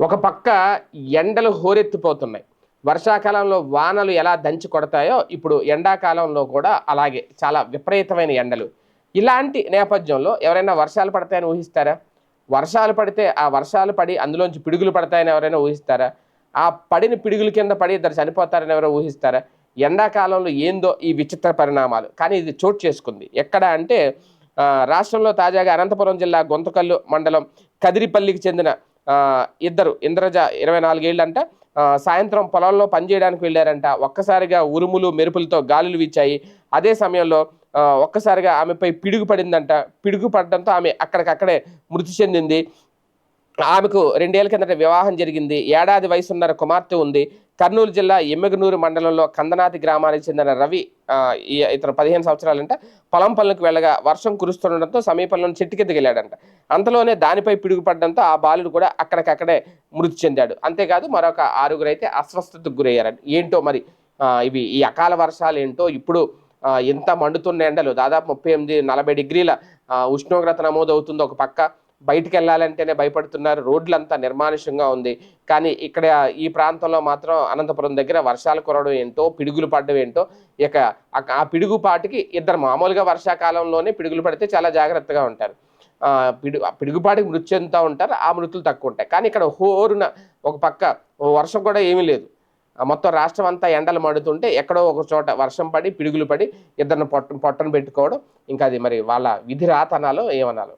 ఒక పక్క ఎండలు హోరెత్తిపోతున్నాయి. వర్షాకాలంలో వానలు ఎలా దంచి కొడతాయో ఇప్పుడు ఎండాకాలంలో కూడా అలాగే చాలా విపరీతమైన ఎండలు. ఇలాంటి నేపథ్యంలో ఎవరైనా వర్షాలు పడతాయని ఊహిస్తారా? వర్షాలు పడితే ఆ వర్షాలు పడి అందులోంచి పిడుగులు పడతాయని ఎవరైనా ఊహిస్తారా? ఆ పడిన పిడుగుల కింద పడి ఇద్దరు చనిపోతారని ఎవరైనా ఊహిస్తారా? ఎండాకాలంలో ఏందో ఈ విచిత్ర పరిణామాలు. కానీ ఇది చోటు చేసుకుంది. ఎక్కడ అంటే రాష్ట్రంలో తాజాగా అనంతపురం జిల్లా గొంతకల్లు మండలం కదిరిపల్లికి చెందిన ఇద్దరు ఇంద్రజ ఇరవై నాలుగేళ్ళంట. సాయంత్రం పొలంలో పనిచేయడానికి వెళ్ళారంట. ఒక్కసారిగా ఉరుములు మెరుపులతో గాలులు వీచాయి. అదే సమయంలో ఒక్కసారిగా ఆమెపై పిడుగు పడిందంట పిడుగు పడడంతో ఆమె అక్కడికక్కడే మృతి చెందింది. ఆమెకు రెండేళ్ళ కిందట వివాహం జరిగింది. ఏడాది వయసున్న కుమార్తె ఉంది. కర్నూలు జిల్లా ఎమ్మెగనూరు మండలంలో కందనాతి గ్రామానికి చెందిన రవి ఇతను పదిహేను సంవత్సరాలంటే పొలం పనులకు వెళ్ళగా వర్షం కురుస్తుండడంతో సమీపంలో చెట్టు కిందకి వెళ్ళాడంట అంతలోనే దానిపై పిడుగుపడడంతో ఆ బాలుడు కూడా అక్కడికక్కడే మృతి చెందాడు. అంతేకాదు మరొక ఆరుగురు అయితే అస్వస్థతకు గురయ్యారంట. ఏంటో మరి ఇవి ఈ అకాల వర్షాలు ఏంటో ఇప్పుడు ఎంత మండుతున్న ఎండలు దాదాపు ముప్పై ఎనిమిది నలభై డిగ్రీల ఉష్ణోగ్రత నమోదు అవుతుంది ఒక పక్క. బయటికి వెళ్ళాలంటేనే భయపడుతున్నారు. రోడ్లంతా నిర్మానుష్యంగా ఉంది. కానీ ఇక్కడ ఈ ప్రాంతంలో మాత్రం అనంతపురం దగ్గర వర్షాలు కురవడం ఏంటో పిడుగులు పడడం ఏంటో ఇక ఆ- ఆ పిడుగుపాటికి ఇద్దరు మామూలుగా వర్షాకాలంలోనే పిడుగులు పడితే చాలా జాగ్రత్తగా ఉంటారు. పిడుగు పిడు ఆ పిడుగుపాటికి మృతి చెందుతూ ఉంటారు. ఆ మృతులు తక్కువ ఉంటాయి. కానీ ఇక్కడ హోరున ఒక పక్క వర్షం కూడా ఏమీ లేదు. మొత్తం రాష్ట్రం అంతా ఎండలు మండుతుంటే ఎక్కడో ఒక చోట వర్షం పడి పిడుగులు పడి ఇద్దరిని పొట్ట పొట్టను పెట్టుకోవడం. ఇంకా అది మరి వాళ్ళ విధి రాతనాలో ఏమనాలో?